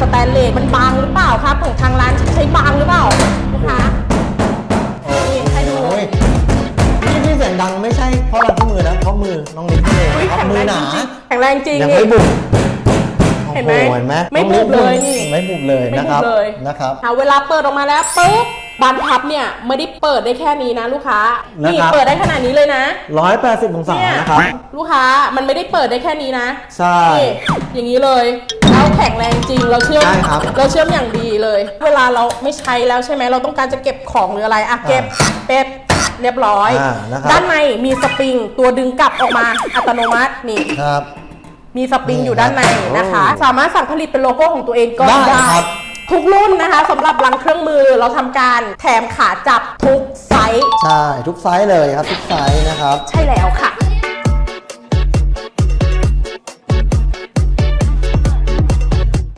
สแตนเลสมันบางหรือเปล่าครับของทางร้านใช้บางหรือเปล่าลูกค้านี่ให้ดู โอ้ยที่ที่เสียงดังไม่ใช่เพราะเราที่มือนะเพราะมือน้องนิดนี่เองอุ๊ยเพราะแข็งมืแรองหนาจริงๆแข็งแรงจริงยังนี่ ไม่บุบเห็นไหมโอ้โเห็นไหมไม่บุบเลยนี่ไม่บุบเลยไม่นะบุครับเลย นะครับ เอาเวลาเปิดออกมาแล้วปุ๊บบานพับเนี่ยไม่ได้เปิดได้แค่นี้นะลูกค้า นี่นะครับ เปิดได้ขนาดนี้เลยนะร้อยแปดสิบองศาเนี่ยนะครับ ลูกค้ามันไม่ได้เปิดได้แค่นี้นะใช่ นี่อย่างนี้เลย แล้วแข็งแรงจริง เราเชื่อมใช่ครับ เราเชื่อมอย่างดีเลย เวลาเราไม่ใช้แล้วใช่ไหมเราต้องการจะเก็บของหรืออะไรอะเก็บเป็ดเรียบร้อย อ่านะครับด้านในมีสปริงตัวดึงกลับออกมาอัตโนมัตินี่ ครับ มีสปริงนี่อยู่ด้านในนะคะโอ้สามารถสั่งผลิตเป็นโลโก้ของตัวเองก็ได้ได้ ครับ ทุกรุ่นนะคะสำหรับรังเครื่องมือเราทำการแถมขาจับทุกไซส์ใช่ ทุกไซส์เลยครับ ทุกไซส์นะครับ ใช่แล้วค่ะ